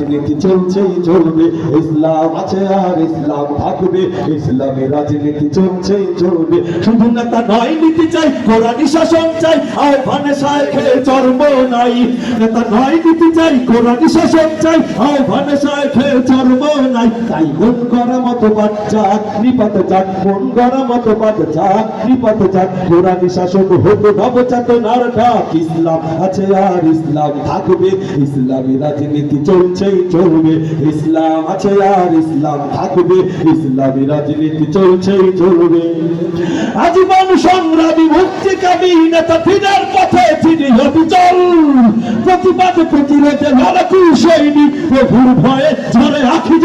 রাজনীতি চলছেই চলবে, ইসলাম আছে আর ইসলাম থাকবে, ইসলামী রাজনীতি চলছেই চলবে। শুধু নেতা নয়, নীতি চাই কোরআনী শাসন চাই, আহ্বানে শায়েখে চর্ম নাই। নেতা নয়, নীতি চাই কোরআনী শাসন চাই, আহ্বানে শায়েখে চর্ম নাই। তাই মন করা মতো বাচ্চা নিপাত যাক, মন করা মতো বাচ্চা নিপাত যাক কোরআনী শাসন হোক নবচেতনার ডাক। ইসলাম আছে আর ইসলাম থাকবে, ইসলামী রাজনীতি চলবে, ইসলাম আছে আর ইসলাম থাকবে, ইসলামী রাজনীতি চলছে চলবে। আজীবন সংগ্রামী মুক্তিকামী নেতা ফিরার পথে তিনি অবিচল, প্রতিবাদ প্রতিরোধে লড়াকু সৈনিক প্রভুর ভয়ে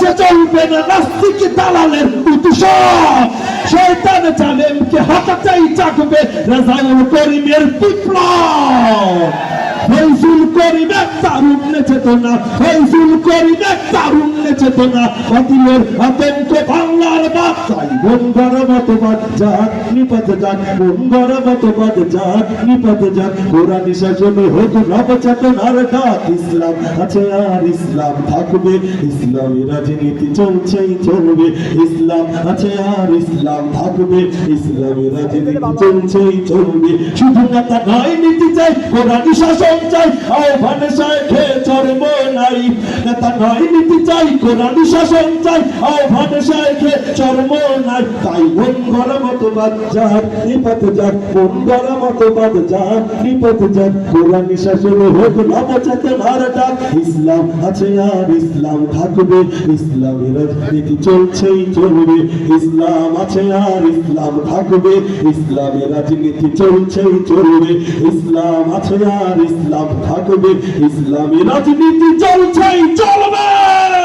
দেশে চলবে না, নাস্তিক দালালের উদ্দেশ্য। শয়তান জালেমকে হাতাতেই চাকবে রেজাউল করিমের বিপ্লব। ফৈজুল তারুণ্য চেতনা আতঙ্ক বাংলার ইসলাম আছে আর ইসলাম থাকবে। ইসলামী রাজনীতি চলছেই চলবে। ইসলাম আছে আর ইসলাম থাকবে। ইসলামী রাজনীতি চলছেই চলবে। শুধু নেতা নয়, নীতি চাই, কোরআনী শাসন চাই, আহ্বানে চর্ম নাই। নেতা নয়, নীতি চাই শাসন চাই। চর্ম নাই, তাই মতবাদ নিপথ যাক মতবাদ নিপথ যাক শাসন হোক নবচেতনার ডাক, ইসলাম আছে আর ইসলাম থাকবে ইসলামী রাজনীতি চলছেই চলবে, ইসলাম আছে আর ইসলাম থাকবে ইসলামী রাজনীতি চলছেই চলবে, ইসলাম আছে আর ইসলাম থাকবে ইসলামী রাজনীতি চলছেই চলবে!